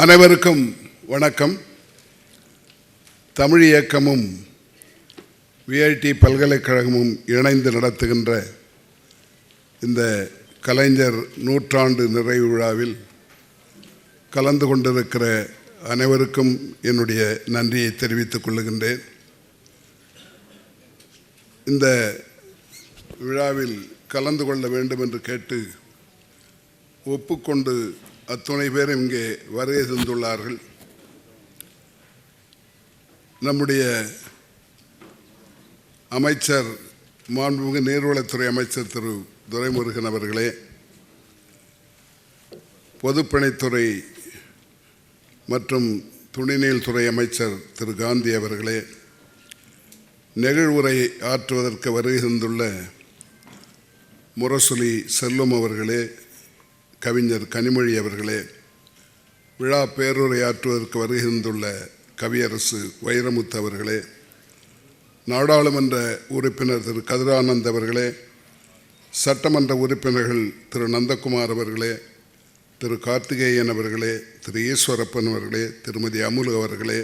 அனைவருக்கும் வணக்கம். தமிழ் இயக்கமும் விஐடி பல்கலைக்கழகமும் இணைந்து நடத்துகின்ற இந்த கலைஞர் நூற்றாண்டு நிறைவு விழாவில் கலந்து கொண்டிருக்கிற அனைவருக்கும் என்னுடைய நன்றியை தெரிவித்துக் கொள்ளுகின்றேன் இந்த விழாவில் கலந்து கொள்ள வேண்டும் என்று கேட்டு ஒப்புக்கொண்டு அத்துணை பேர் இங்கே வருகை தந்துள்ளார்கள். நம்முடைய அமைச்சர் மாண்புமிகு நீர்வளத்துறை அமைச்சர் திரு. துரைமுருகன் அவர்களே பொதுப்பணித்துறை மற்றும் துணைநீல் துறை அமைச்சர் திரு. காந்தி அவர்களே நெகிழ்வுரை ஆற்றுவதற்கு வருகை தந்துள்ள முரசொலி செல்வம் அவர்களே கவிஞர் கனிமொழி அவர்களே விழா பேருரையாற்றுவதற்கு வருகின்றுள்ள கவியரசு வைரமுத்து அவர்களே நாடாளுமன்ற உறுப்பினர் திரு கதிரானந்த் அவர்களே சட்டமன்ற உறுப்பினர்கள் திரு நந்தகுமார் அவர்களே திரு கார்த்திகேயன் அவர்களே திரு ஈஸ்வரப்பன் அவர்களே திருமதி அமுலு அவர்களே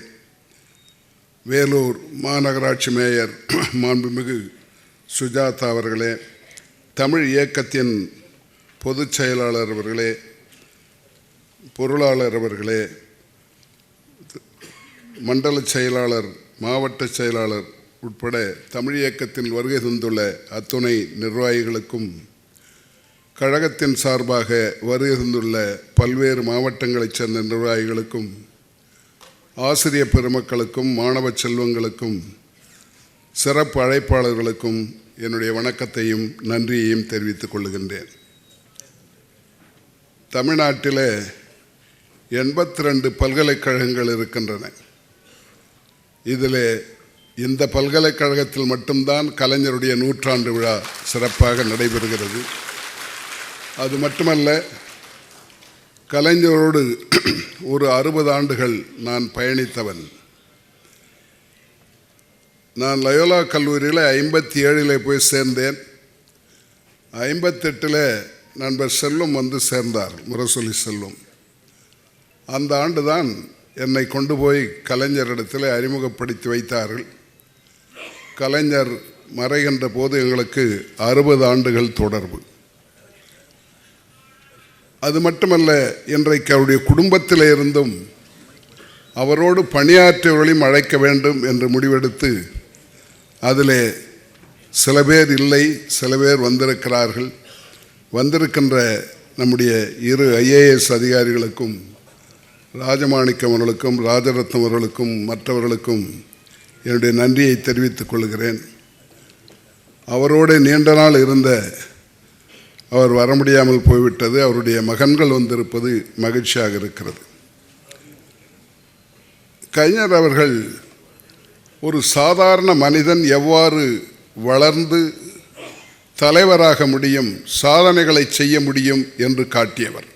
வேலூர் மாநகராட்சி மேயர் மாண்புமிகு சுஜாதா அவர்களே தமிழ் இயக்கத்தின் பொதுச் செயலாளர் அவர்களே பொருளாளர் அவர்களே மண்டல செயலாளர் மாவட்ட செயலாளர் உட்பட தமிழ் இயக்கத்தில் வருகை தந்துள்ள அத்துணை நிர்வாகிகளுக்கும் கழகத்தின் சார்பாக வருகை தந்துள்ள பல்வேறு மாவட்டங்களைச் சேர்ந்த நிர்வாகிகளுக்கும் ஆசிரிய பெருமக்களுக்கும் மாணவ செல்வங்களுக்கும் சிறப்பு அழைப்பாளர்களுக்கும் என்னுடைய வணக்கத்தையும் நன்றியையும் தெரிவித்துக் கொள்கின்றேன். தமிழ்நாட்டில் எண்பத்தி ரெண்டு பல்கலைக்கழகங்கள் இருக்கின்றன. இதில் இந்த பல்கலைக்கழகத்தில் மட்டும்தான் கலைஞருடைய நூற்றாண்டு விழா சிறப்பாக நடைபெறுகிறது. அது மட்டுமல்ல கலைஞரோடு ஒரு அறுபது ஆண்டுகள் நான் பயணித்தவன். நான் லயோலா கல்லூரியில் ஐம்பத்தி ஏழில் போய் சேர்ந்தேன். ஐம்பத்தெட்டில் நண்பர் செல்வம் வந்து சேர்ந்தார் முரசொலி செல்வம் அந்த ஆண்டு தான் என்னை கொண்டு போய் கலைஞரிடத்தில் அறிமுகப்படுத்தி வைத்தார்கள். கலைஞர் மறைகின்ற போது எங்களுக்கு அறுபது ஆண்டுகள் தொடர்பு. அது மட்டுமல்ல இன்றைக்கு அவருடைய குடும்பத்தில் இருந்தும் அவரோடு பணியாற்றியவர்களையும் அழைக்க வேண்டும் என்று முடிவெடுத்து அதில் சில பேர் இல்லை சில பேர் வந்திருக்கிறார்கள். வந்திருக்கின்ற நம்முடைய இரு ஐஏஎஸ் அதிகாரிகளுக்கும் ராஜமாணிக்கம் அவர்களுக்கும் ராஜரத்னம் அவர்களுக்கும் மற்றவர்களுக்கும் என்னுடைய நன்றியை தெரிவித்துக் கொள்கிறேன். அவரோடு நீண்ட நாள் இருந்த அவர் வர முடியாமல் போய்விட்டது. அவருடைய மகன்கள் வந்திருப்பது மகிழ்ச்சியாக இருக்கிறது. கலைஞர் அவர்கள் ஒரு சாதாரண மனிதன் எவ்வாறு வளர்ந்து தலைவராக முடியும் சாதனைகளை செய்ய முடியும் என்று காட்டியவர்.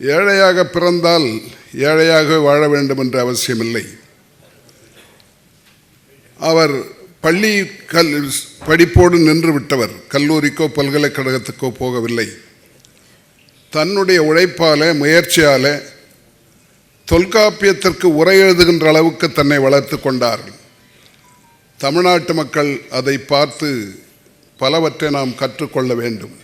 ஏழையாக பிறந்தால் ஏழையாக வாழ வேண்டும் என்ற அவசியமில்லை. அவர் பள்ளி கல் படிப்போடு நின்று விட்டவர். கல்லூரிக்கோ பல்கலைக்கழகத்துக்கோ போகவில்லை. தன்னுடைய உழைப்பால முயற்சியால தொல்காப்பியத்திற்கு உரை எழுதுகின்ற அளவுக்கு தன்னை வளர்த்து கொண்டார். தமிழ்நாட்டு மக்கள் அதை பார்த்து பலவற்றை நாம் கற்றுக்கொள்ள வேண்டும்.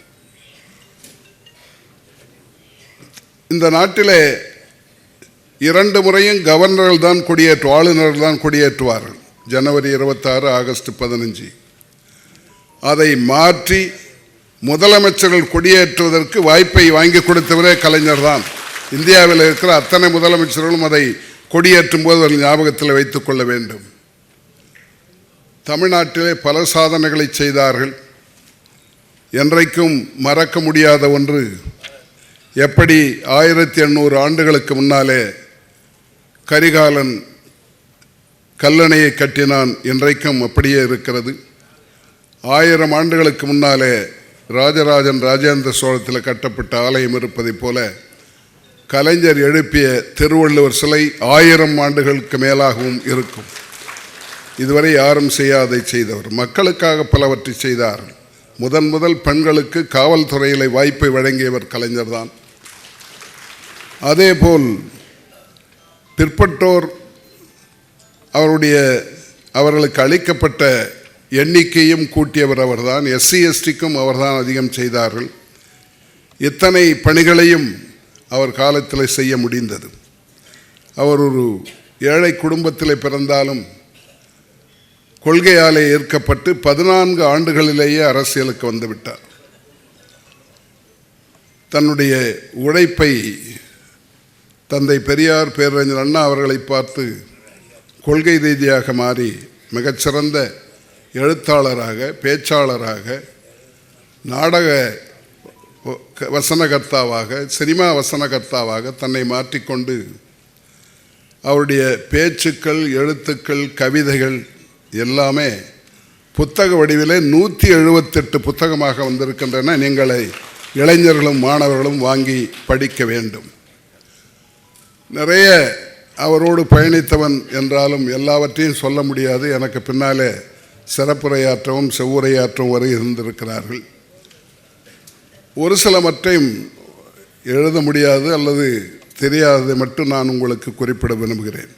இந்த நாட்டிலே இரண்டு முறையும் கவர்னர்கள் தான் கொடியேற்று ஆளுநர்கள் தான் கொடியேற்றுவார்கள். ஜனவரி இருபத்தாறு ஆகஸ்ட் பதினஞ்சு. அதை மாற்றி முதலமைச்சர்கள் கொடியேற்றுவதற்கு வாய்ப்பை வாங்கி கொடுத்தவரே கலைஞர் தான். இந்தியாவில் இருக்கிற அத்தனை முதலமைச்சர்களும் அதை கொடியேற்றும் போது அவர்கள் ஞாபகத்தில் வைத்துக் கொள்ள வேண்டும். தமிழ்நாட்டிலே பல சாதனைகளை செய்தார்கள். என்றைக்கும் மறக்க முடியாத ஒன்று எப்படி ஆயிரத்தி எண்ணூறு ஆண்டுகளுக்கு முன்னாலே கரிகாலன் கல்லணையை கட்டினான் இன்றைக்கும் அப்படியே இருக்கிறது. ஆயிரம் ஆண்டுகளுக்கு முன்னாலே ராஜராஜன் ராஜேந்திர சோழத்தில் கட்டப்பட்ட ஆலயம் இருப்பதைப் போல கலைஞர் எழுப்பிய திருவள்ளுவர் சிலை ஆயிரம் ஆண்டுகளுக்கு மேலாகவும் இருக்கும். இதுவரை யாரும் செய்யாதை செய்தவர். மக்களுக்காக பலவற்றை செய்தார். முதன் முதல் பெண்களுக்கு காவல்துறையில் வாய்ப்பை வழங்கியவர் கலைஞர் தான் அதேபோல் பிற்பட்டோர் அவருடைய அவர்களுக்கு அளிக்கப்பட்ட எண்ணிக்கையும் கூட்டியவர் அவர்தான். எஸ்சி எஸ்டிக்கும் அவர்தான் அதிகம் செய்தார்கள். இத்தனை பணிகளையும் அவர் காலத்தில் செய்ய முடிந்தது. அவர் ஒரு ஏழை குடும்பத்தில் பிறந்தாலும் கொள்கையாலே ஏற்கப்பட்டு பதினான்கு ஆண்டுகளிலேயே அரசியலுக்கு வந்துவிட்டார். தன்னுடைய உழைப்பை தந்தை பெரியார் பேரறிஞர் அண்ணா அவர்களை பார்த்து கொள்கை ரீதியாக மாறி மிகச்சிறந்த எழுத்தாளராக பேச்சாளராக நாடக வசனகர்த்தாவாக சினிமா வசனகர்த்தாவாக தன்னை மாற்றிக்கொண்டு அவருடைய பேச்சுக்கள் எழுத்துக்கள் கவிதைகள் எல்லாமே புத்தக வடிவிலே நூற்றி எழுபத்தெட்டு புத்தகமாக வந்திருக்கின்றன. நீங்களை இளைஞர்களும் மாணவர்களும் வாங்கி படிக்க வேண்டும். நிறைய அவரோடு பயணித்தவன் என்றாலும் எல்லாவற்றையும் சொல்ல முடியாது. எனக்கு பின்னாலே சிறப்புரையாற்றவும் செவ்வுரையாற்றவும் வரை இருந்திருக்கிறார்கள். ஒரு சில மற்றையும் எழுத முடியாது அல்லது தெரியாததை மட்டும் நான் உங்களுக்கு குறிப்பிட விரும்புகிறேன்.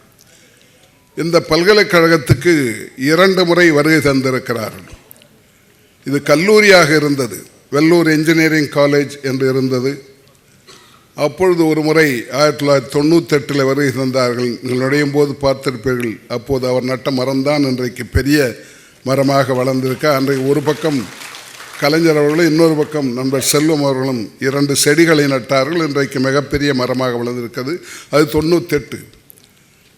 இந்த பல்கலைக்கழகத்துக்கு இரண்டு முறை வருகை தந்திருக்கிறார்கள். இது கல்லூரியாக இருந்தது. வெள்ளூர் இன்ஜினியரிங் காலேஜ் என்று இருந்தது. அப்பொழுது ஒரு முறை ஆயிரத்தி தொள்ளாயிரத்தி தொண்ணூத்தெட்டில் வருகை தந்தார்கள். நீங்கள் நுழையும் போது பார்த்திருப்பீர்கள். அப்போது அவர் நட்ட மரம்தான் இன்றைக்கு பெரிய மரமாக வளர்ந்திருக்க. அன்றைக்கு ஒரு பக்கம் கலைஞர் அவர்களும் இன்னொரு பக்கம் நண்பர் செல்வம் அவர்களும் இரண்டு செடிகளை நட்டார்கள். இன்றைக்கு மிகப்பெரிய மரமாக வளர்ந்திருக்கிறது. அது தொண்ணூத்தெட்டு.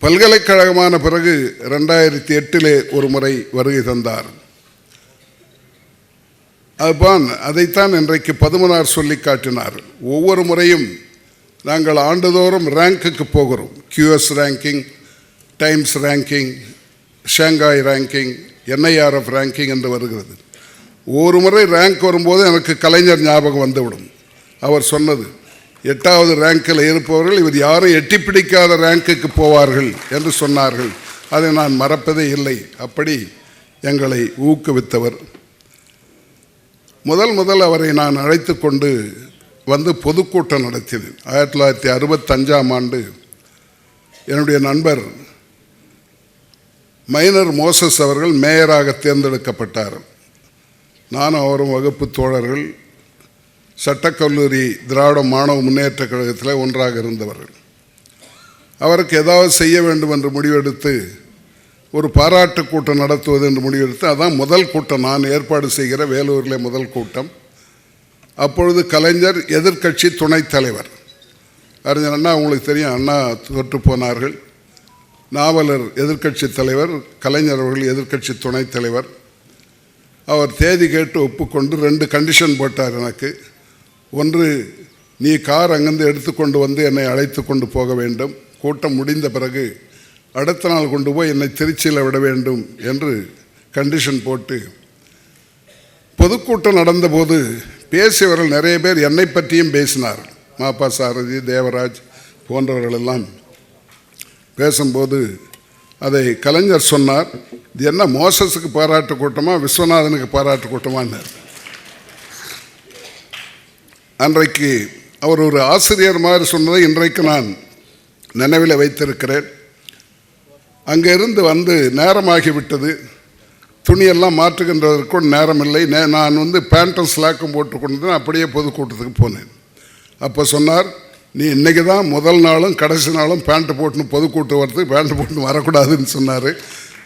பல்கலைக்கழகமான பிறகு ரெண்டாயிரத்தி எட்டிலே ஒரு முறை வருகை தந்தார். அதுபான் அதைத்தான் இன்றைக்கு பதுமனார் சொல்லி காட்டினார். ஒவ்வொரு முறையும் நாங்கள் ஆண்டுதோறும் ரேங்க்குக்கு போகிறோம். QS ranking Times ranking Shanghai ranking NIRF ranking என்று வருகிறது. ஒரு முறை ரேங்க் வரும்போது எனக்கு கலைஞர் ஞாபகம் வந்துவிடும். அவர் சொன்னது எட்டாவது ரேங்கில் இருப்பவர்கள் இவர் யாரும் எட்டி பிடிக்காத ரேங்குக்கு போவார்கள் என்று சொன்னார்கள். அதை நான் மறப்பதே இல்லை. அப்படி எங்களை ஊக்குவித்தவர். முதல் முதல் அவரை நான் அழைத்து கொண்டு வந்து பொதுக்கூட்டம் நடத்தினேன் ஆயிரத்தி தொள்ளாயிரத்தி அறுபத்தஞ்சாம் ஆண்டு என்னுடைய நண்பர் மைனர் மோசஸ் அவர்கள் மேயராக தேர்ந்தெடுக்கப்பட்டார். நானும் அவரும் வகுப்பு தோழர்கள். சட்டக்கல்லூரி திராவிட மாணவ முன்னேற்ற கழகத்தில் ஒன்றாக இருந்தவர்கள். அவருக்கு ஏதாவது செய்ய வேண்டும் என்று முடிவெடுத்து ஒரு பாராட்டு கூட்டம் நடத்துவது என்று முடிவெடுத்து அதான் முதல் கூட்டம். நான் ஏற்பாடு செய்கிற வேலூரில் முதல் கூட்டம். அப்பொழுது கலைஞர் எதிர்க்கட்சி துணைத் தலைவர். அறிஞர் அண்ணா உங்களுக்கு தெரியும் அண்ணா தொற்று போனார்கள். நாவலர் எதிர்க்கட்சி தலைவர் கலைஞர் அவர்கள் எதிர்க்கட்சி துணைத் தலைவர். அவர் தேதி கேட்டு ஒப்புக்கொண்டு ரெண்டு கண்டிஷன் போட்டார் எனக்கு. ஒன்று நீ கார் அங்கேருந்து எடுத்துக்கொண்டு வந்து என்னை அழைத்து கொண்டு போக வேண்டும். கூட்டம் முடிந்த பிறகு அடுத்த நாள் கொண்டு போய் என்னை திருச்சியில் விட வேண்டும் என்று கண்டிஷன் போட்டு பொதுக்கூட்டம் நடந்தபோது பேசியவர்கள் நிறைய பேர் என்னை பற்றியும் பேசினார். மாப்பா சாரதி தேவராஜ் போன்றவர்கள் எல்லாம் பேசும்போது அதை கலைஞர் சொன்னார் இது என்ன மோசஸுக்கு பாராட்டு கூட்டமா விஸ்வநாதனுக்கு பாராட்டு கூட்டமான்னு அன்றைக்கு அவர் ஒரு ஆசிரியர் மாதிரி சொன்னதை இன்றைக்கு நான் நினைவில் வைத்திருக்கிறேன். அங்கிருந்து வந்து நேரமாகிவிட்டது. துணியெல்லாம் மாற்றுகின்றதற்கும் நேரமில்லை. நே நான் வந்து பேண்ட்டும் ஸ்லாக்கும் போட்டு கொண்டு அப்படியே பொதுக்கூட்டத்துக்கு போனேன். அப்போ சொன்னார் நீ இன்றைக்கி தான் முதல் நாளும் கடைசி நாளும் பேண்ட்டு போட்டுன்னு பொதுக்கூட்டம் வரது. பேண்ட்டு போட்டுன்னு வரக்கூடாதுன்னு சொன்னார்.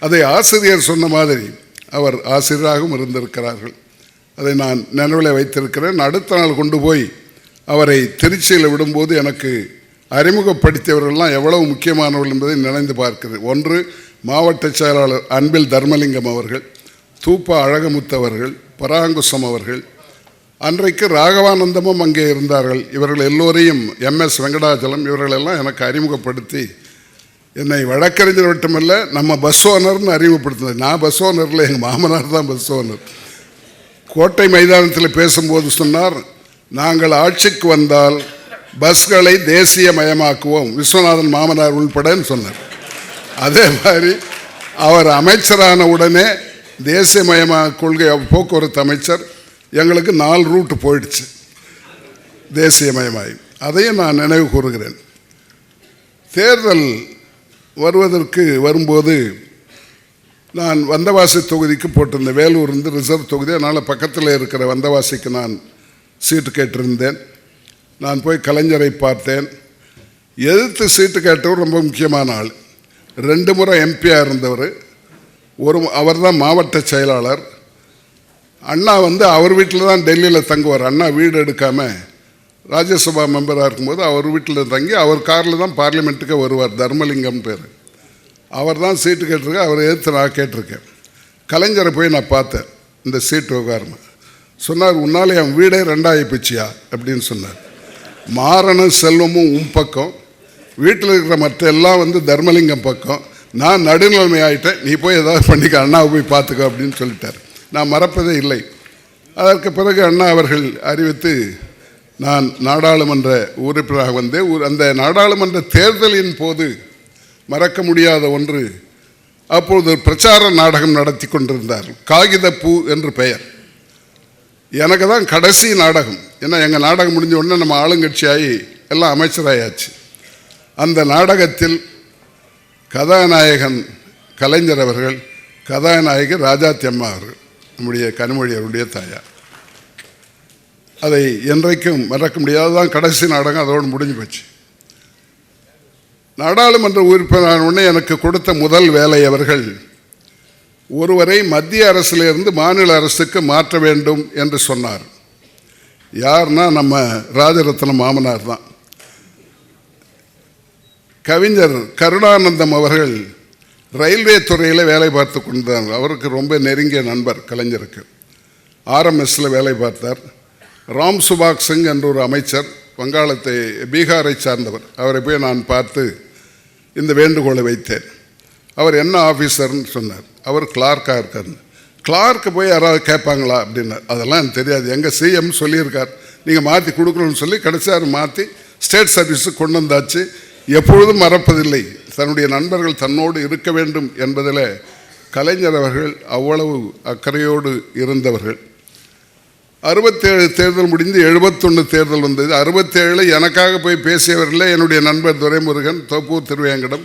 அதை ஆசிரியர் சொன்ன மாதிரி அவர் ஆசிரியராகவும் இருந்திருக்கிறார்கள். அதை நான் நினைவில் வைத்திருக்கிறேன். அடுத்த நாள் கொண்டு போய் அவரை திருச்சியில் விடும்போது எனக்கு அறிமுகப்படுத்தியவர்கள்லாம் எவ்வளவு முக்கியமானவர்கள் என்பதை நினைந்து பார்க்கிறேன். ஒன்று மாவட்ட செயலாளர் அன்பில் தர்மலிங்கம் அவர்கள் தூப்பா அழகமுத்து அவர்கள் பராங்குசம் அவர்கள். அன்றைக்கு ராகவானந்தமும் அங்கே இருந்தார்கள். இவர்கள் எல்லோரையும் எம்எஸ் வெங்கடாச்சலம் இவர்களெல்லாம் எனக்கு அறிமுகப்படுத்தி என்னை வழக்கறிஞர் மட்டுமல்ல நம்ம பஸ் ஓனர்னு அறிமுகப்படுத்தினது நான் பஸ் ஓனரில் எங்கள் மாமனார் தான் பஸ் ஓனர் கோட்டை மைதானத்தில் பேசும்போது சொன்னார் நாங்கள் ஆட்சிக்கு வந்தால் பஸ்களை தேசியமயமாக்குவோம். விஸ்வநாதன் மாமனார் உள்படன்னு சொன்னார். அதே மாதிரி அவர் அமைச்சரான உடனே தேசியமயமாக கொள்கை போக்குவரத்து அமைச்சர் எங்களுக்கு நாலு ரூட்டு போயிடுச்சு. தேசியமயமாகி அதையும் நான் நினைவு கூறுகிறேன். தேர்தல் வருவதற்கு வரும்போது நான் வந்தவாசி தொகுதிக்கு போட்டிருந்தேன். வேலூர் இருந்து ரிசர்வ் தொகுதி. அதனால் பக்கத்தில் இருக்கிற வந்தவாசிக்கு நான் சீட்டு கேட்டிருந்தேன். நான் போய் கலைஞரை பார்த்தேன். எதிர்த்து சீட்டு கேட்டவர் ரொம்ப முக்கியமான ஆள். ரெண்டு முறை எம்பியாக இருந்தவர். ஒரு அவர் தான் மாவட்ட செயலாளர். அண்ணா வந்து அவர் வீட்டில் தான் டெல்லியில் தங்குவார். அண்ணா வீடு எடுக்காமல் ராஜ்யசபா மெம்பராக இருக்கும்போது அவர் வீட்டில் தங்கி அவர் காரில் தான் பார்லிமெண்ட்டுக்கு வருவார். தர்மலிங்கம் பேர். அவர் தான் சீட்டு கேட்டிருக்கேன் அவர் எதிர்த்து நான் கேட்டிருக்கேன். கலைஞரை போய் நான் பார்த்தேன் இந்த சீட்டு விவகாரமாக சொன்னார் உன்னால் என் வீடே ரெண்டாயி போச்சியா? அப்படின்னு சொன்னார். மாறனும் செல்வமும் உன் பக்கம். வீட்டில் இருக்கிற மற்ற எல்லாம் வந்து தர்மலிங்கம் பக்கம். நான் நடுநிலைமை ஆகிட்டேன் நீ போய் ஏதாவது பண்ணிக்க அண்ணாவை போய் பார்த்துக்கோ அப்படின்னு சொல்லிட்டார். நான் மறப்பதே இல்லை. அதற்கு பிறகு அண்ணா அவர்கள் அறிவித்து நான் நாடாளுமன்ற உறுப்பினராக வந்தேன். அந்த நாடாளுமன்ற தேர்தலின் போது மறக்க முடியாத ஒன்று. அப்பொழுது பிரச்சார நாடகம் நடத்தி கொண்டிருந்தார் காகிதப்பூ என்று பெயர். எனக்கு தான் கடைசி நாடகம். ஏன்னா எங்கள் நாடகம் முடிஞ்ச உடனே நம்ம ஆளுங்கட்சியாகி எல்லாம் அமைச்சராயாச்சு. அந்த நாடகத்தில் கதாநாயகன் கலைஞர் அவர்கள் கதாநாயகி ராஜாத்தி அம்மா அவர்கள் நம்முடைய கனிமொழி அவருடைய தாயார். அதை என்றைக்கும் மறக்க முடியாததான் கடைசி நாடகம் அதோடு முடிஞ்சு போச்சு. நாடாளுமன்ற உறுப்பினர் உடனே எனக்கு கொடுத்த முதல் வேலை அவர்கள் ஒருவரை மத்திய அரசிலிருந்து மாநில அரசுக்கு மாற்ற வேண்டும் என்று சொன்னார். யார்னா நம்ம ராஜரத்னம் மாமனார் தான். கவிஞர் கருணானந்தம் அவர்கள் ரயில்வே துறையில் வேலை பார்த்து கொண்டார் அவருக்கு ரொம்ப நெருங்கிய நண்பர் கலைஞருக்கு. ஆர்எம்எஸ்ல வேலை பார்த்தார். ராம் சுபாக் சிங் என்ற ஒரு அமைச்சர் வங்காளத்தை பீகாரை சார்ந்தவர். அவரை போய் நான் பார்த்து இந்த வேண்டுகோளை வைத்தேன். அவர் என்ன ஆஃபீஸர்னு சொன்னார். அவர் கிளார்க்காக இருக்கார் கிளார்க்கு போய் யாராவது கேட்பாங்களா அப்படின்னார். அதெல்லாம் எனக்கு தெரியாது. எங்கள் சிஎம் சொல்லியிருக்கார். நீங்கள் மாற்றி கொடுக்கணும்னு சொல்லி கடைசியார் மாற்றி ஸ்டேட் சர்வீஸுக்கு கொண்டு வந்தாச்சு. எப்பொழுதும் மறப்பதில்லை. தன்னுடைய நண்பர்கள் தன்னோடு இருக்க வேண்டும் என்பதில் கலைஞர் அவர்கள் அவ்வளவு அக்கறையோடு இருந்தவர்கள். அறுபத்தேழு தேர்தல் முடிந்து எழுபத்தொன்று தேர்தல் வந்தது. அறுபத்தேழில் எனக்காக போய் பேசியவர்களில் என்னுடைய நண்பர் துரைமுருகன் தோப்பூர் திருவேங்கடம்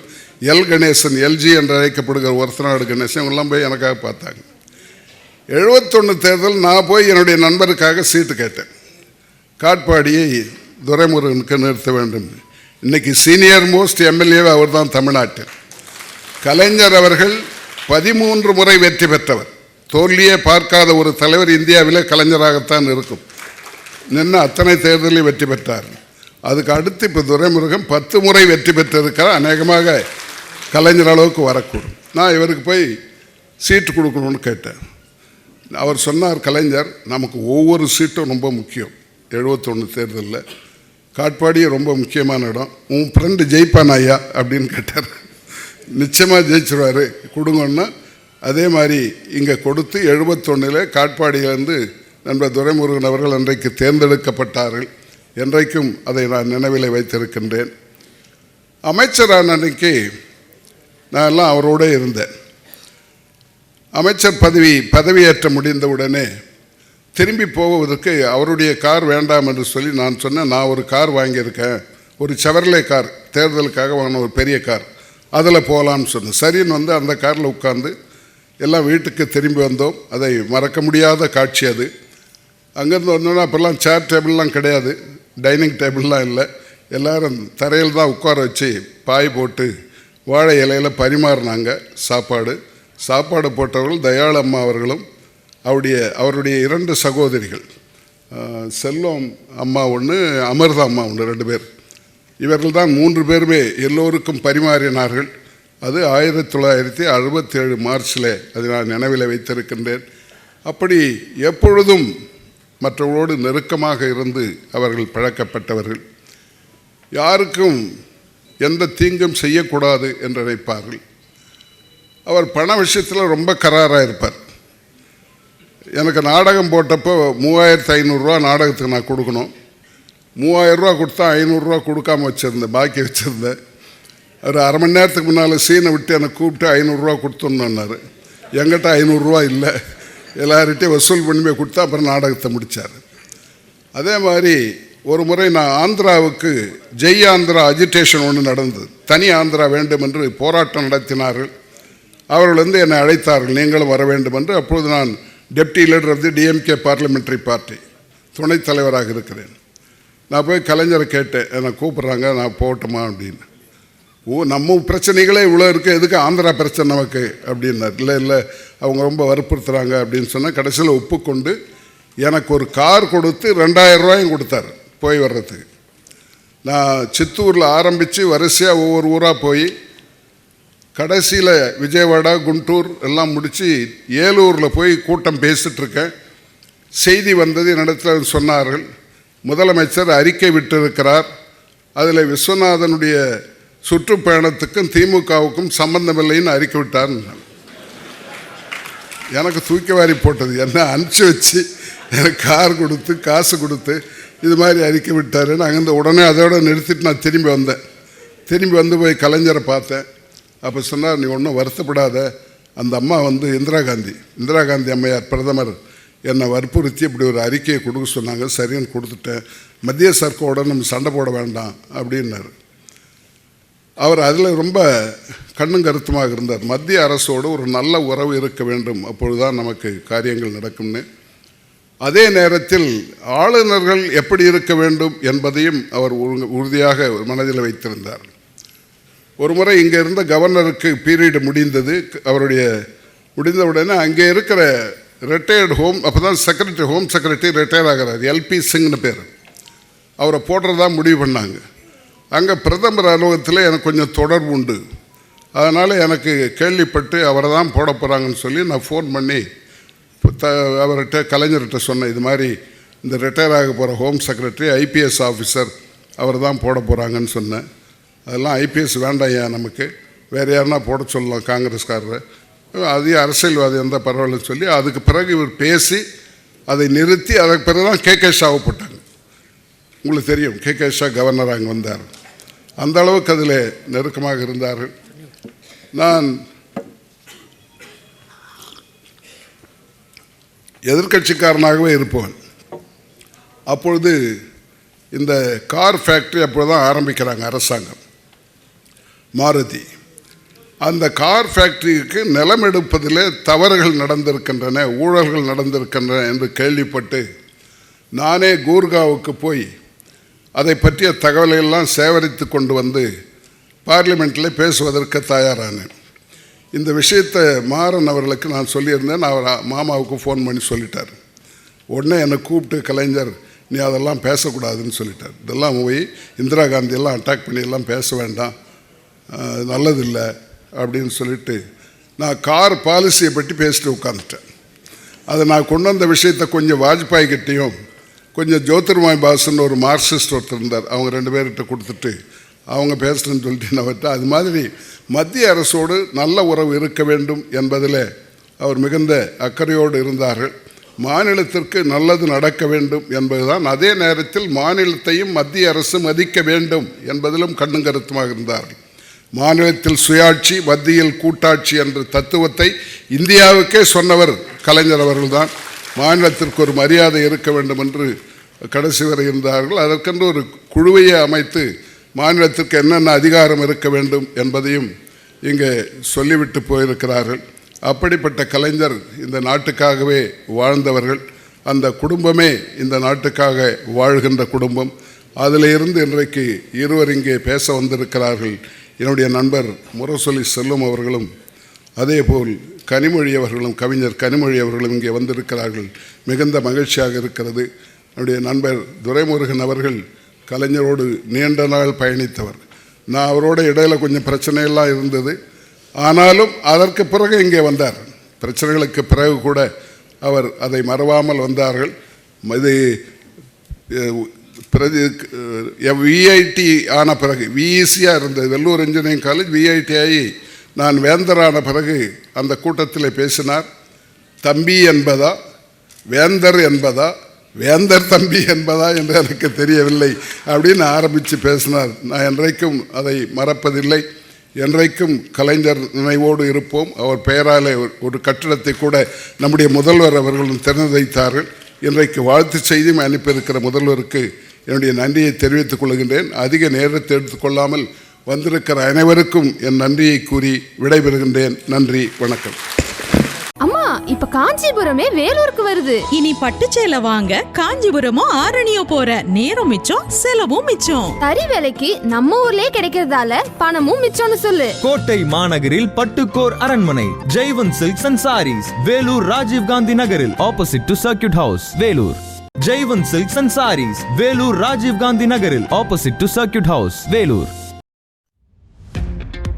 எல் கணேசன் எல்ஜி என்று அழைக்கப்படுகிற ஒருத்தநாடு கணேசன் இவங்கெல்லாம் போய் எனக்காக பார்த்தாங்க. எழுபத்தொன்று தேர்தல் நான் போய் என்னுடைய நண்பருக்காக சீட்டு கேட்டேன். காட்பாடியை துரைமுருகனுக்கு நிறுத்த வேண்டும். இன்னைக்கு சீனியர் மோஸ்ட் எம்எல்ஏ அவர் தான் தமிழ்நாட்டில். கலைஞர் அவர்கள் பதிமூன்று முறை வெற்றி பெற்றவர். தோல்வியே பார்க்காத ஒரு தலைவர் இந்தியாவில் கலைஞராகத்தான் இருக்கும். நின்று அத்தனை தேர்தலில் வெற்றி பெற்றார். அதுக்கு அடுத்து இப்போ துரைமுருகன் பத்து முறை வெற்றி பெற்றிருக்கிறார். அநேகமாக கலைஞர் அளவுக்கு வரக்கூடும். நான் இவருக்கு போய் சீட்டு கொடுக்கணும்னு கேட்டேன். அவர் சொன்னார் கலைஞர் நமக்கு ஒவ்வொரு சீட்டும் ரொம்ப முக்கியம். எழுபத்தொன்று தேர்தலில். காட்பாடியே ரொம்ப முக்கியமான இடம். உன் ஃப்ரெண்டு ஜெயிப்பான் ஐயா அப்படின்னு கேட்டார். நிச்சயமாக ஜெயிச்சிருவார். கொடுங்கன்னா அதே மாதிரி இங்கே கொடுத்து எழுபத்தொன்னில் காட்பாடியிலேருந்து நண்பர் துரைமுருகன் அவர்கள் அன்றைக்கு தேர்ந்தெடுக்கப்பட்டார்கள். என்றைக்கும் அதை நான் நினைவில் வைத்திருக்கின்றேன். அமைச்சரான அன்னைக்கு நான் எல்லாம் அவரோட இருந்தேன். அமைச்சர் பதவி பதவியேற்ற முடிந்தவுடனே திரும்பி போவதற்கு அவருடைய கார் வேண்டாம் என்று சொல்லி நான் சொன்னேன். நான் ஒரு கார் வாங்கியிருக்கேன். ஒரு செவர்லே கார் தேர்தலுக்காக வாங்கின ஒரு பெரிய கார். அதில் போகலான்னு சொன்னேன். சரின்னு வந்து அந்த காரில் உட்காந்து எல்லாம் வீட்டுக்கு திரும்பி வந்தோம். அதை மறக்க முடியாத காட்சி அது. அங்கேருந்து வந்தோன்னா அப்போல்லாம் சேர் டேபிள்லாம் கிடையாது. டைனிங் டேபிள்லாம் இல்லை. எல்லோரும் தரையில் தான் உட்கார வச்சு பாய் போட்டு வாழை இலையில் பரிமாறினாங்க சாப்பாடு. சாப்பாடு போட்டவர்கள் தயாளு அம்மா அவர்களும் அவருடைய அவருடைய இரண்டு சகோதரிகள். செல்வம் அம்மா ஒன்று அமிர்தா அம்மா ஒன்று ரெண்டு பேர். இவர்கள் தான் மூன்று பேருமே எல்லோருக்கும் பரிமாறினார்கள். அது ஆயிரத்தி தொள்ளாயிரத்தி அறுபத்தேழு மார்ச்சில் அதை நான் நினைவில் வைத்திருக்கின்றேன். அப்படி எப்பொழுதும் மற்றவர்களோடு நெருக்கமாக இருந்து அவர்கள் பழக்கப்பட்டவர்கள். யாருக்கும் எந்த தீங்கும் செய்யக்கூடாது என்று நினைப்பார்கள். அவர் பண விஷயத்தில் ரொம்ப கராராக இருப்பார். எனக்கு நாடகம் போட்டப்போ மூவாயிரத்து ஐநூறுரூவா நாடகத்துக்கு நான் கொடுக்கணும். மூவாயிரரூவா கொடுத்தா ஐநூறுரூவா கொடுக்காம வச்சுருந்தேன் பாக்கி வச்சுருந்தேன் ஒரு அரை மணி நேரத்துக்கு முன்னால் சீனை விட்டு என்னை கூப்பிட்டு ஐநூறுரூவா கொடுத்துடணுன்னாரு எங்கிட்ட ஐநூறுரூவா இல்லை. எல்லார்கிட்டையும் வசூல் பண்ணி போய் கொடுத்தா அப்புறம் நாடகத்தை முடித்தார் அதே மாதிரி ஒரு முறை நான் ஆந்திராவுக்கு ஜெய் ஆந்திரா அஜிடேஷன் ஒன்று நடந்தது. தனி ஆந்திரா வேண்டும் என்று போராட்டம் நடத்தினார்கள். அவர்கள் வந்து என்னை அழைத்தார்கள். நீங்களும் வர வேண்டும் என்று அப்பொழுது நான் deputy leader of the DMK parliamentary party துணைத் தலைவராக இருக்கிறேன். நான் போய் கலைஞரை கேட்டேன். என்னை கூப்பிட்றாங்க நான் போகட்டுமா அப்படின்னு. ஓ நம்ம பிரச்சனைகளே இவ்வளோ இருக்குது எதுக்கு ஆந்திரா பிரச்சனை நமக்கு? அப்படின்னார். இல்லை இல்லை அவங்க ரொம்ப வற்புறுத்துகிறாங்க அப்படின்னு சொன்னால் கடைசியில் ஒப்புக்கொண்டு எனக்கு ஒரு கார் கொடுத்து ரெண்டாயிரம் ரூபாயும் கொடுத்தாரு போய் வர்றதுக்கு. நான் சித்தூரில் ஆரம்பித்து வரிசையாக ஒவ்வொரு ஊராக போய் கடைசியில் விஜயவாடா குண்டூர் எல்லாம் முடித்து ஏலூரில் போய் கூட்டம் பேசிகிட்ருக்கேன் செய்தி வந்தது என்னிடத்தில் சொன்னார்கள். முதலமைச்சர் அறிக்கை விட்டிருக்கிறார். அதில் விஸ்வநாதனுடைய சுற்றுப்பயணத்துக்கும் திமுகவுக்கும் சம்பந்தமில்லைன்னு அறிக்கை விட்டார் எனக்கு தூக்கி வாரி போட்டது. என்ன அனுப்பிச்சி வச்சு எனக்கு கார் கொடுத்து காசு கொடுத்து இது மாதிரி அறிக்கை விட்டாருன்னு அங்கேருந்து உடனே அதோட நிறுத்திட்டு நான் திரும்பி வந்தேன். திரும்பி வந்து போய் கலைஞரை பார்த்தேன். அப்போ சொன்னார் நீ ஒன்றும் வருத்தப்படாத. அந்த அம்மா வந்து இந்திரா காந்தி. இந்திரா காந்தி அம்மையார் பிரதமர். என்னை வற்புறுத்தி இப்படி ஒரு அறிக்கையை கொடுக்க சொன்னாங்க. சரின்னு கொடுத்துட்டேன். மத்திய சர்க்கோட நம்ம சண்டை போட வேண்டாம். அப்படின்னாரு. அவர் அதில் ரொம்ப கண்ணும் கருத்துமாக இருந்தார். மத்திய அரசோடு ஒரு நல்ல உறவு இருக்க வேண்டும். அப்பொழுதுதான் நமக்கு காரியங்கள் நடக்கும்னு. அதே நேரத்தில் ஆளுநர்கள் எப்படி இருக்க வேண்டும் என்பதையும் அவர் உறுதியாக மனதில் வைத்திருந்தார். ஒரு முறை இங்கே இருந்த கவர்னருக்கு பீரியடு முடிந்தது. அவருடைய முடிந்த உடனே அங்கே இருக்கிற ரிட்டையர்டு ஹோம் அப்போ தான் செக்ரட்டரி ஹோம் செக்ரட்டரி ரிட்டையர் ஆகிறார் எல்பி சிங்னு பேர். அவரை போடுறதா முடிவு பண்ணாங்க. அங்கே பிரதமர் அலுவலகத்தில் எனக்கு கொஞ்சம் தொடர்பு உண்டு. அதனால் எனக்கு கேள்விப்பட்டு அவரை தான் போட போகிறாங்கன்னு சொல்லி நான் ஃபோன் பண்ணி த அவர்கிட்ட கலைஞர்கிட்ட சொன்னேன். இது மாதிரி இந்த ரிட்டையர் ஆக போகிற ஹோம் செக்ரட்டரி ஐபிஎஸ் ஆஃபீஸர் அவர் தான் போட போகிறாங்கன்னு சொன்னேன். அதெல்லாம் ஐபிஎஸ் வேண்டாம் ஏன் நமக்கு. வேறு யாருன்னா போட சொல்லலாம் காங்கிரஸ்காரரை. அதையும் அரசியல்வாதி இருந்தால் பரவாயில்லன்னு சொல்லி அதுக்கு பிறகு இவர் பேசி அதை நிறுத்தி அதுக்கு பிறகு தான் கே கே ஷாவை போட்டாங்க. உங்களுக்கு தெரியும் கே கே ஷா கவர்னர் அங்கே வந்தார். அந்த அளவுக்கு அதில் நெருக்கமாக இருந்தார்கள். நான் எதிர்க்கட்சிக்காரனாகவே இருப்பவன். அப்பொழுது இந்த கார் ஃபேக்ட்ரி அப்போ தான் ஆரம்பிக்கிறாங்க அரசாங்கம். மாருதி. அந்த கார் ஃபேக்ட்ரிக்கு நிலம் எடுப்பதில் தவறுகள் நடந்திருக்கின்றன ஊழல்கள் நடந்திருக்கின்றன என்று கேள்விப்பட்டு நானே கூர்காவுக்கு போய் அதை பற்றிய தகவலையெல்லாம் சேகரித்து கொண்டு வந்து பார்லிமெண்ட்டில் பேசுவதற்கு தயாரானேன். இந்த விஷயத்தை மாறன் அவர்களுக்கு நான் சொல்லியிருந்தேன். அவர் மாமாவுக்கு ஃபோன் பண்ணி சொல்லிட்டார். உடனே என்னை கூப்பிட்டு கலைஞர் நீ அதெல்லாம் பேசக்கூடாதுன்னு சொல்லிட்டார். இதெல்லாம் போய் இந்திரா காந்தியெல்லாம் அட்டாக் பண்ணி எல்லாம் பேச வேண்டாம். நல்லதில்லை அப்படின்னு சொல்லிட்டு நான் கார் பாலிசியை பற்றி பேசிட்டு உட்காந்துட்டேன் அதை நான் கொண்டு வந்த விஷயத்தை கொஞ்சம் வாஜ்பாய் கிட்டேயும் கொஞ்சம் ஜோதிர்மாய் பாசுன்னு ஒரு மார்க்சிஸ்ட் ஒருத்தர் இருந்தார். அவங்க ரெண்டு பேர்கிட்ட கொடுத்துட்டு அவங்க பேசுகிறேன்னு சொல்லிட்டு என்ன அது மாதிரி மத்திய அரசோடு நல்ல உறவு இருக்க வேண்டும் என்பதில் அவர் மிகுந்த அக்கறையோடு இருந்தார்கள். மாநிலத்திற்கு நல்லது நடக்க வேண்டும் என்பதுதான் அதே நேரத்தில் மாநிலத்தையும் மத்திய அரசு மதிக்க வேண்டும் என்பதிலும் கண்ணும் கருத்துமாக இருந்தார்கள். மாநிலத்தில் சுயாட்சி மத்தியில் கூட்டாட்சி என்ற தத்துவத்தை இந்தியாவுக்கே சொன்னவர் கலைஞர் அவர்கள்தான். மாநிலத்திற்கு ஒரு மரியாதை இருக்க வேண்டும் என்று கடைசி வரை இருந்தார்கள். அதற்கென்று ஒரு குழுவையே அமைத்து மாநிலத்திற்கு என்னென்ன அதிகாரம் இருக்க வேண்டும் என்பதையும் இங்கே சொல்லிவிட்டு போயிருக்கிறார்கள். அப்படிப்பட்ட கலைஞர் இந்த நாட்டுக்காகவே வாழ்ந்தவர்கள். அந்த குடும்பமே இந்த நாட்டுக்காக வாழ்கின்ற குடும்பம். அதில் இருந்து இன்றைக்கு இருவர் இங்கே பேச வந்திருக்கிறார்கள். என்னுடைய நண்பர் முரசொலி செல்லும் அவர்களும் அதேபோல் கனிமொழி அவர்களும் கவிஞர் கனிமொழி அவர்களும் இங்கே வந்திருக்கிறார்கள். மிகுந்த மகிழ்ச்சியாக இருக்கிறது. என்னுடைய நண்பர் துரைமுருகன் அவர்கள் கலைஞரோடு நீண்ட நாள் பயணித்தவர். நான் அவரோட இடையில கொஞ்சம் பிரச்சனையெல்லாம் இருந்தது. ஆனாலும் அதற்கு பிறகு இங்கே வந்தார். பிரச்சனைகளுக்கு பிறகு கூட அவர் அதை மறவாமல் வந்தார்கள். இது பிரதி விஐடி ஆன பிறகு விஇசியாக இருந்தது. வெள்ளூர் இன்ஜினியரிங் காலேஜ் விஐடி ஆகி நான் வேந்தரான பிறகு அந்த கூட்டத்தில் பேசினார். தம்பி என்பதா? வேந்தர் என்பதா? வேந்தர் தம்பி என்பதா என்று எனக்கு தெரியவில்லை. அப்படின்னு ஆரம்பித்து பேசினார். நான் என்றைக்கும் அதை மறப்பதில்லை. என்றைக்கும் கலைஞர் நினைவோடு இருப்போம். அவர் பெயராலே ஒரு- ஒரு கட்டிடத்தை கூட நம்முடைய முதல்வர் அவர்களும் திறந்து வைத்தார்கள் இன்றைக்கு வாழ்த்து செய்தியும் அனுப்பியிருக்கிற முதல்வருக்கு என்னுடைய நன்றியை தெரிவித்துக் கொள்கின்றேன். அதிக நேரத்தை எடுத்துக்கொள்ளாமல் வந்திருக்கிற அனைவருக்கும் என் நன்றியை கூறி விடைபெறுகின்றேன். நன்றி வணக்கம். அம்மா இப்ப காஞ்சிபுரமே வேலூருக்கு வருது. இனி பட்டுச்சேலை வாங்க காஞ்சிபுரமோ ஆரணியோ போற நேரம் மிச்சம் செலவும் மிச்சம். தறி வேலைக்கு நம்ம ஊர்லயே கிடைக்கிறதால பணமும் மிச்சம்னு சொல்லு. கோட்டை மாநகரில் பட்டுக்கோர் அரண்மனை Jaywant silks and sarees Vellore Rajiv Gandhi நகரில் opposite to circuit house Vellore. Jaywant silks and sarees Vellore Rajiv Gandhi நகரில் opposite to circuit house Vellore.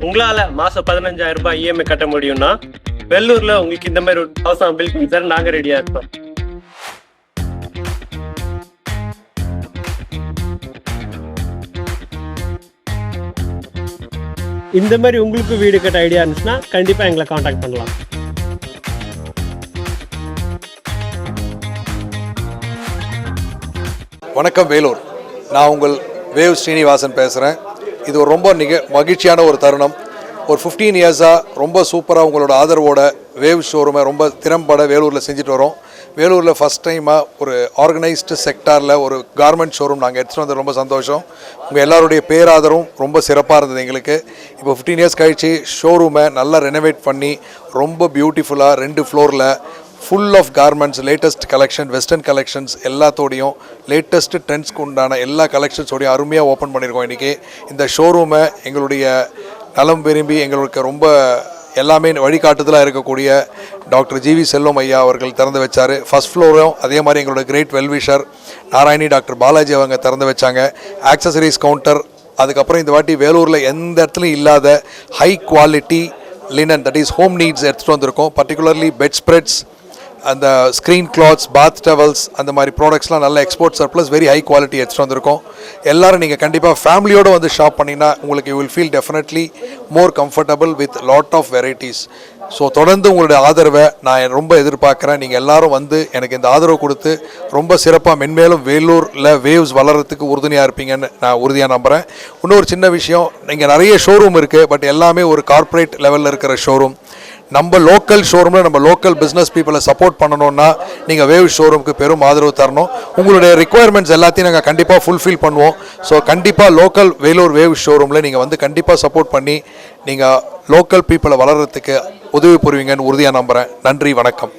உங்களால மாசம் பதினஞ்சாயிரம் ரூபாய் இஎம்ஐ கட்ட முடியும்னா வெள்ளூர்ல உங்களுக்கு இந்த மாதிரி ஒரு ஹவுஸ் பில் பண்ணி சார் நாங்க ரெடியா இருக்கோம் இந்த மாதிரி உங்களுக்கு வீடு கட்ட ஐடியா இருந்துச்சுன்னா கண்டிப்பா எங்களை காண்டாக்ட் பண்ணலாம். வணக்கம் வேலூர். நான் உங்கள் வேவ் ஸ்ரீனிவாசன் பேசுகிறேன் இது ஒரு ரொம்ப நிக மகிழ்ச்சியான ஒரு தருணம். ஒரு ஃபிஃப்டீன் இயர்ஸாக ரொம்ப சூப்பராக உங்களோட ஆதரவோட வேவ் ஷோரூமை ரொம்ப திறம்பட வேலூரில் செஞ்சுட்டு வரோம். வேலூரில் ஃபஸ்ட் டைமாக ஒரு ஆர்கனைஸ்டு செக்டாரில் ஒரு கார்மெண்ட் ஷோரூம் நாங்கள் எடுத்துகிட்டு வந்தது ரொம்ப சந்தோஷம். உங்கள் எல்லாருடைய பேராதரவும் ரொம்ப சிறப்பாக இருந்தது எங்களுக்கு. இப்போ ஃபிஃப்டீன் இயர்ஸ் கழிச்சு ஷோரூமை நல்லா ரெனோவேட் பண்ணி ரொம்ப பியூட்டிஃபுல்லாக ரெண்டு ஃப்ளோரில் full of garments latest collection western collections எல்லாத்தோடையும் latest ட்ரெண்ட்ஸ்க்கு உண்டான எல்லா கலெக்ஷன்ஸோடையும் அருமையாக ஓப்பன் பண்ணியிருக்கோம் இன்றைக்கி இந்த ஷோரூமை எங்களுடைய நலம் விரும்பி எங்களுக்கு ரொம்ப எல்லாமே வழிகாட்டுதலாக இருக்கக்கூடிய டாக்டர் ஜிவி செல்வம் ஐயா அவர்கள் திறந்து வச்சார். ஃபர்ஸ்ட் ஃப்ளோரும் அதே மாதிரி எங்களோட great wellwisher Narayani doctor Balaji அவங்க திறந்து வச்சாங்க. ஆக்சசரிஸ் கவுண்டர் அதுக்கப்புறம் இந்த வாட்டி வேலூரில் எந்த இடத்துலையும் இல்லாத high quality linen that is home needs எடுத்துகிட்டு வந்திருக்கோம். பர்டிகுலர்லி பெட் ஸ்ப்ரெட்ஸ் அந்த ஸ்க்ரீன் கிளாத்ஸ் பாத் டவல்ஸ் அந்த மாதிரி ப்ராடக்ட்ஸ்லாம் நல்ல export surplus very high quality எடுத்துகிட்டு வந்திருக்கோம். எல்லோரும் நீங்கள் கண்டிப்பாக ஃபேமிலியோடு வந்து ஷாப் பண்ணிங்கன்னா உங்களுக்கு you will feel definitely more comfortable with lot of varieties so தொடர்ந்து உங்களுடைய ஆதரவை நான் ரொம்ப எதிர்பார்க்குறேன். நீங்கள் எல்லாரும் வந்து எனக்கு இந்த ஆதரவு கொடுத்து ரொம்ப சிறப்பாக மென்மேலும் வேலூரில் வேவ்ஸ் வளர்கிறதுக்கு உறுதுணையாக இருப்பீங்கன்னு நான் உறுதியாக நம்புகிறேன் இன்னொரு சின்ன விஷயம் இங்கே நிறைய ஷோரூம் இருக்குது பட் எல்லாமே ஒரு கார்ப்பரேட் லெவலில் இருக்கிற ஷோரூம் நம்ம லோக்கல் ஷோரூமில் நம்ம லோக்கல் பிஸ்னஸ் பீப்புளை சப்போர்ட் பண்ணணும்னா நீங்கள் வேவ் ஷோரூமுக்கு பெரும் ஆதரவு தரணும். உங்களுடைய ரிக்குவயர்மெண்ட்ஸ் எல்லாத்தையும் நாங்கள் கண்டிப்பாக ஃபுல்ஃபில் பண்ணுவோம். ஸோ கண்டிப்பாக லோக்கல் வேலூர் வேவ் ஷோரூமில் நீங்கள் வந்து கண்டிப்பாக சப்போர்ட் பண்ணி நீங்கள் லோக்கல் பீப்புளை வளர்கிறதுக்கு உதவி புரிவீங்கன்னு உறுதியாக நம்புகிறேன் நன்றி வணக்கம்.